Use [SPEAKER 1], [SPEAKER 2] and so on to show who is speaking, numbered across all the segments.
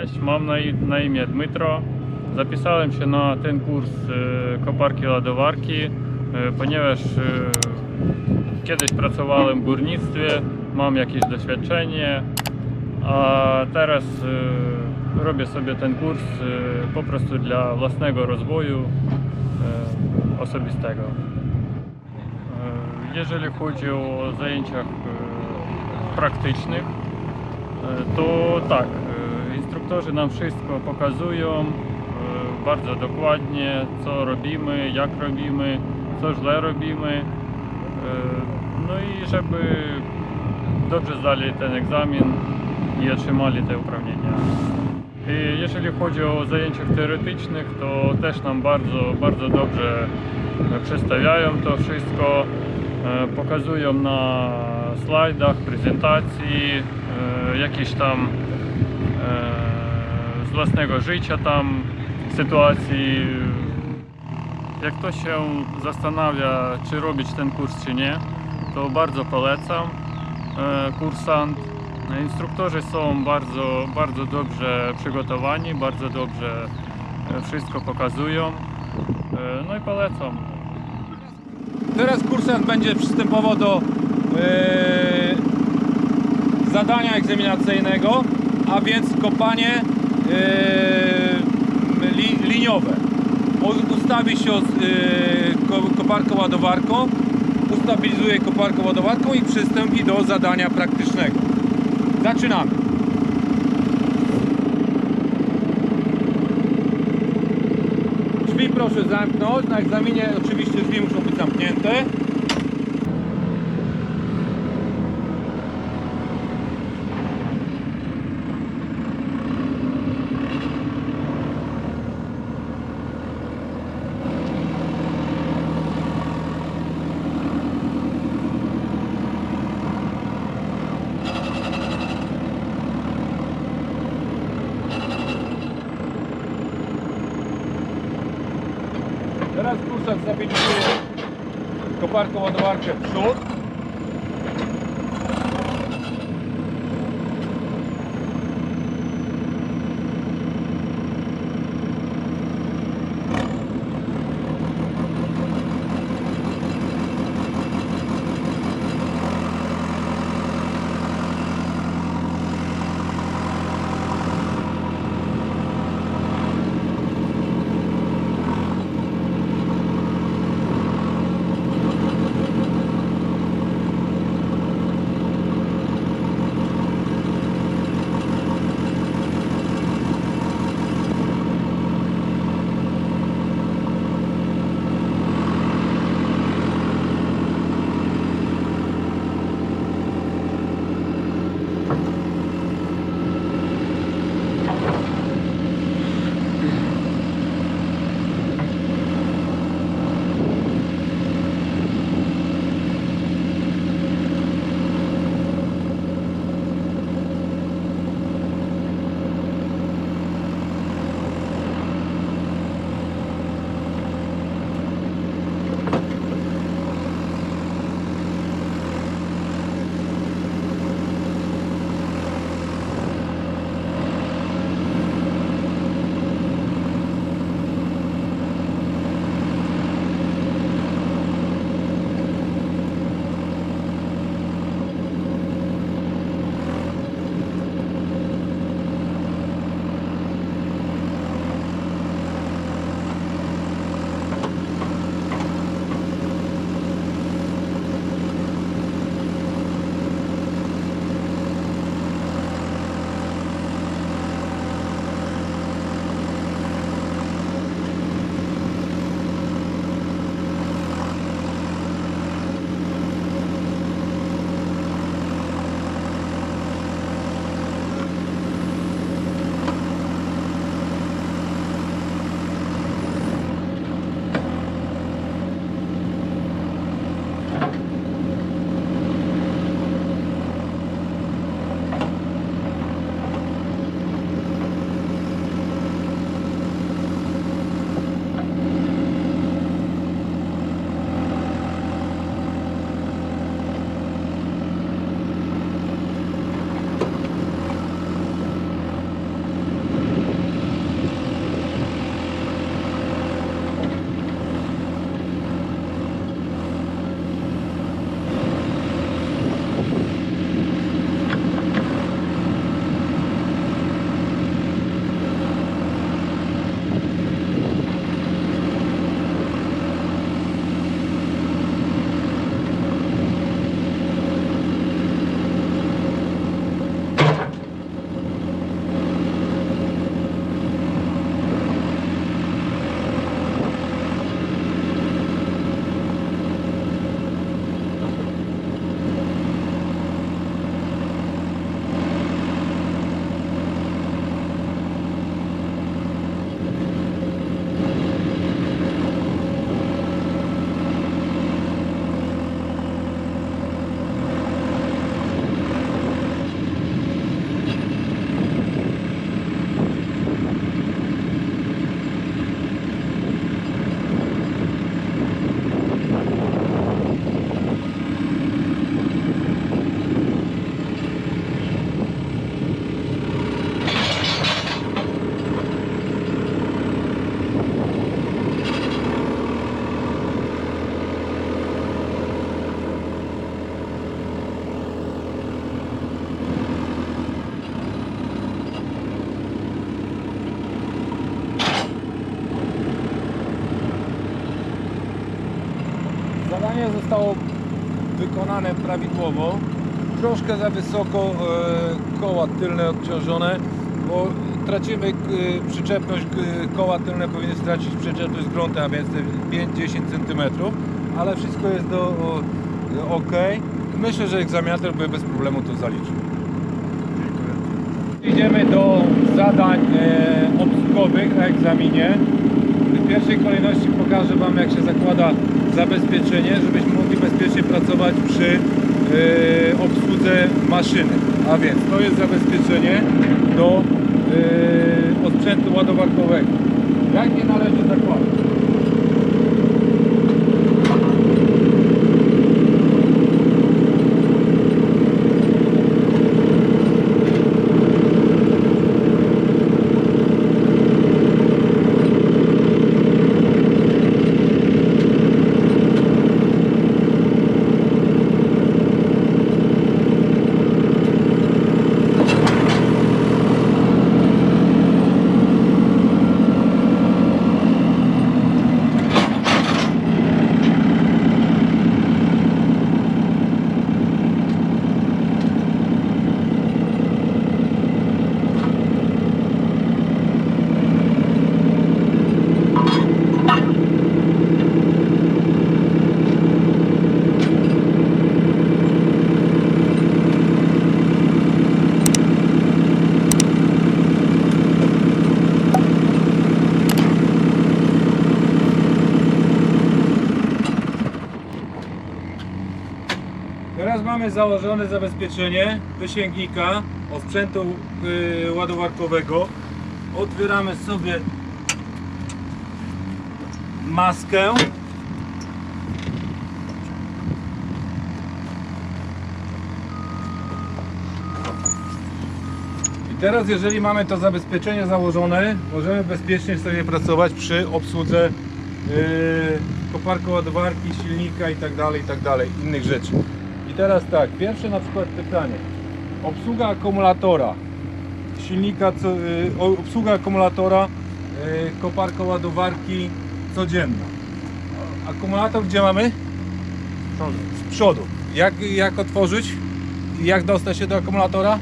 [SPEAKER 1] Cześć, mam na, na imię Dmytro. Zapisałem się na ten kurs e, koparki ładowarki, e, ponieważ e, kiedyś pracowałem w górnictwie, mam jakieś doświadczenie, a teraz robię sobie ten kurs po prostu dla własnego rozwoju osobistego. Jeżeli chodzi o zajęciach praktycznych, to tak, instruktorzy nam wszystko pokazują e, bardzo dokładnie, co robimy, jak robimy, co źle robimy. E, No i żeby dobrze zdali ten egzamin i otrzymali te uprawnienia. I jeżeli chodzi o zajęciach teoretycznych, to też nam bardzo, bardzo dobrze e, przedstawiają to wszystko, e, pokazują na slajdach, prezentacji, e, jakieś tam e, z własnego życia tam sytuacji. Jak ktoś się zastanawia, czy robić ten kurs, czy nie, to bardzo polecam e, kursant. Instruktorzy są bardzo, bardzo dobrze przygotowani, bardzo dobrze e, wszystko pokazują. E, No i polecam.
[SPEAKER 2] Teraz kursant będzie przystępował do e, zadania egzaminacyjnego, a więc kopanie li, liniowe. Ustawi się ko- koparką ładowarką, ustabilizuje koparką ładowarką i przystąpi do zadania praktycznego. Zaczynamy. Drzwi proszę zamknąć. Na egzaminie oczywiście drzwi muszą być zamknięte. Teraz kursant stabilizuje koparką ładowarkę w zostało wykonane prawidłowo. Troszkę za wysoko e, koła tylne odciążone, bo tracimy e, przyczepność, e, koła tylne powinny stracić przyczepność z gruntem, a więc te 5-10 cm, ale wszystko jest do ok. Myślę, że egzaminator by bez problemu to zaliczył. Idziemy do zadań obsługowych na egzaminie. Pierwszej kolejności pokażę Wam jak się zakłada zabezpieczenie, żebyśmy mogli bezpiecznie pracować przy e, obsłudze maszyny. A więc to jest zabezpieczenie do e, osprzętu ładowarkowego. Jak je należy zakładać? Teraz mamy założone zabezpieczenie wysięgnika osprzętu yy, ładowarkowego. Otwieramy sobie maskę. I teraz jeżeli mamy to zabezpieczenie założone, możemy bezpiecznie sobie pracować przy obsłudze yy, ładowarki, silnika i tak dalej, i tak dalej, innych rzeczy. I teraz tak, pierwsze na przykład pytanie. Obsługa akumulatora silnika, y, obsługa akumulatora y, koparko ładowarki codzienna. Akumulator gdzie mamy?
[SPEAKER 1] Przodu.
[SPEAKER 2] Z przodu. Jak, jak otworzyć? Jak dostać się do akumulatora?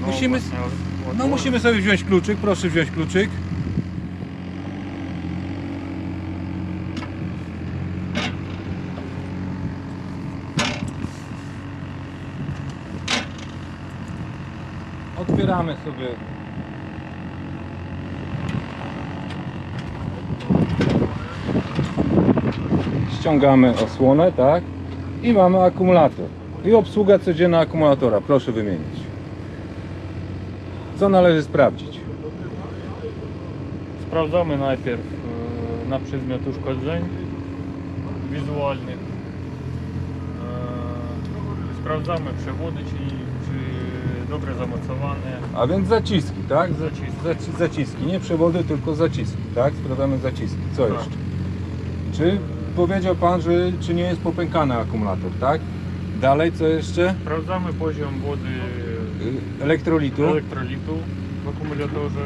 [SPEAKER 1] No,
[SPEAKER 2] Musimy- No musimy sobie wziąć kluczyk, proszę wziąć kluczyk. Otwieramy sobie ściągamy osłonę, tak? I mamy akumulator. I obsługa codzienna akumulatora, proszę wymienić. Co należy sprawdzić?
[SPEAKER 1] Sprawdzamy najpierw e, na przedmiot uszkodzeń wizualnych. E, Sprawdzamy przewody, czy, czy dobrze zamocowane.
[SPEAKER 2] A więc zaciski, tak?
[SPEAKER 1] Zaciski.
[SPEAKER 2] Zaci- zaciski, nie przewody, tylko zaciski, tak? Sprawdzamy zaciski. Co
[SPEAKER 1] Tak.
[SPEAKER 2] jeszcze? Czy powiedział Pan, że czy nie jest popękany akumulator, tak? Dalej, co jeszcze?
[SPEAKER 1] Sprawdzamy poziom wody
[SPEAKER 2] Y, Elektrolitu.
[SPEAKER 1] elektrolitu w akumulatorze.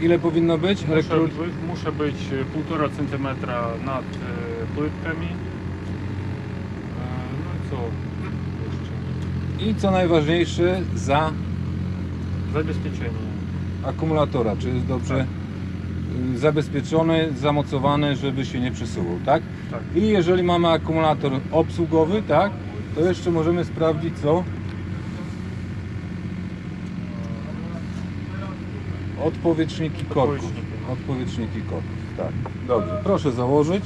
[SPEAKER 1] E,
[SPEAKER 2] Ile powinno być?
[SPEAKER 1] Muszę, muszę być 1,5 cm nad e, płytkami. E, no i co jeszcze?
[SPEAKER 2] I co najważniejsze, za
[SPEAKER 1] Zabezpieczenie.
[SPEAKER 2] akumulatora. Czy jest dobrze
[SPEAKER 1] Tak.
[SPEAKER 2] y, zabezpieczony, zamocowany, żeby się nie przesuwał, tak?
[SPEAKER 1] Tak.
[SPEAKER 2] I jeżeli mamy akumulator obsługowy, tak, to jeszcze możemy sprawdzić co? Odpowietrzniki korków.
[SPEAKER 1] Odpowietrzniki.
[SPEAKER 2] Odpowietrzniki korków, tak. Dobrze, proszę założyć.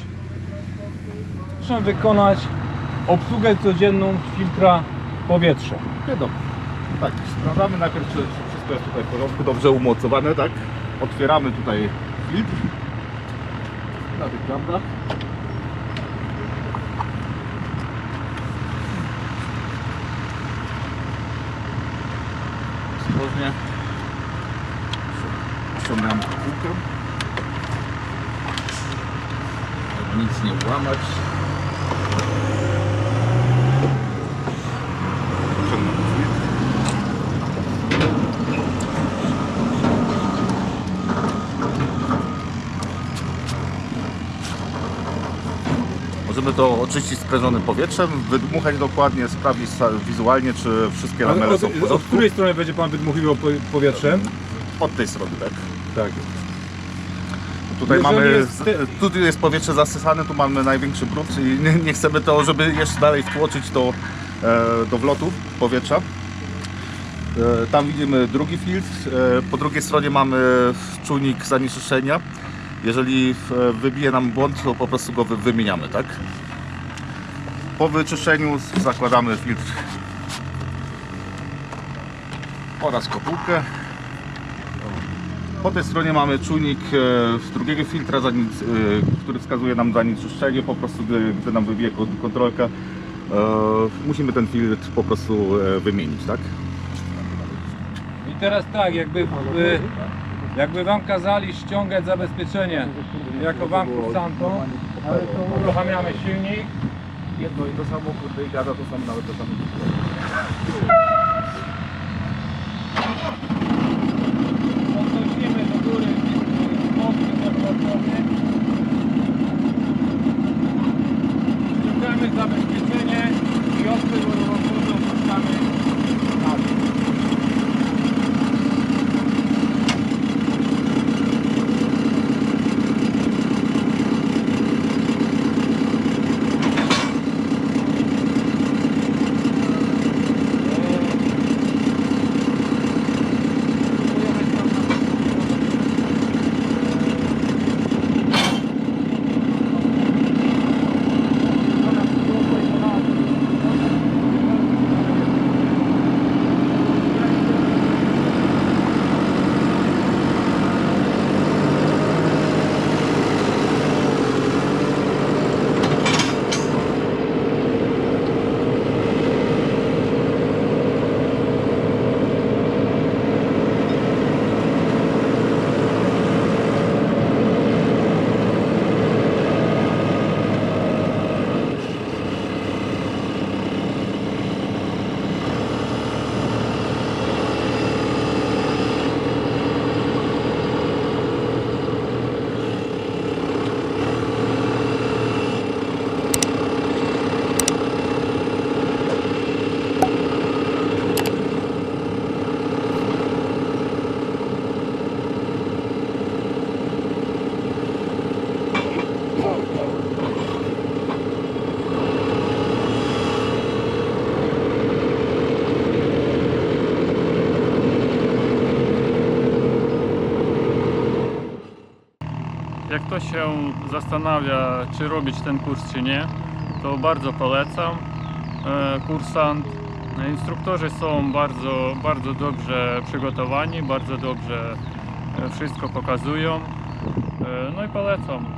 [SPEAKER 2] Proszę wykonać obsługę codzienną filtra powietrza.
[SPEAKER 3] Wiadomo. Tak, sprawdzamy najpierw, czy, czy wszystko jest tutaj w porządku, dobrze umocowane, tak? Otwieramy tutaj filtr na tych klampach. Ostrożnie ściągamy kółkę. Żeby nic nie włamać. Oczyścić sprężonym powietrzem, wydmuchać dokładnie, sprawdzić wizualnie, czy wszystkie lamele
[SPEAKER 2] od,
[SPEAKER 3] są w
[SPEAKER 2] od
[SPEAKER 3] porządku.
[SPEAKER 2] której strony będzie Pan wydmuchiwał po- powietrzem?
[SPEAKER 3] Od tej strony, tak.
[SPEAKER 2] Tak.
[SPEAKER 3] Tutaj
[SPEAKER 2] Jeżeli
[SPEAKER 3] mamy,
[SPEAKER 2] jest te-
[SPEAKER 3] tu jest powietrze zasysane, tu mamy największy brud i nie, nie chcemy to, żeby jeszcze dalej wtłoczyć to e, do wlotów powietrza. E, tam widzimy drugi filtr, e, po drugiej stronie mamy czujnik zanieczyszczenia. Jeżeli wybije nam błąd, to po prostu go wy, wymieniamy, tak? Po wyczyszczeniu zakładamy filtr oraz kopułkę. Po tej stronie mamy czujnik e, drugiego filtra, e, który wskazuje nam zanieczyszczenie. Po prostu, gdy, gdy nam wybije kon- kontrolka, e, musimy ten filtr po prostu wymienić, tak?
[SPEAKER 2] I teraz tak, jakby, jakby Wam kazali ściągać zabezpieczenie jako Wam kursantą, ale to uruchamiamy silnik.
[SPEAKER 3] Jedno i to samo, kurde, i gada to samo, nawet to samo.
[SPEAKER 2] Podnosimy do góry mocny zablokowany. Ściągamy zabezpieczenie i od tego rozwodu opuszczamy na dół.
[SPEAKER 1] Jak ktoś się zastanawia, czy robić ten kurs, czy nie, to bardzo polecam. E, Kursant, e, instruktorzy są bardzo, bardzo dobrze przygotowani, bardzo dobrze e, wszystko pokazują. No i polecam.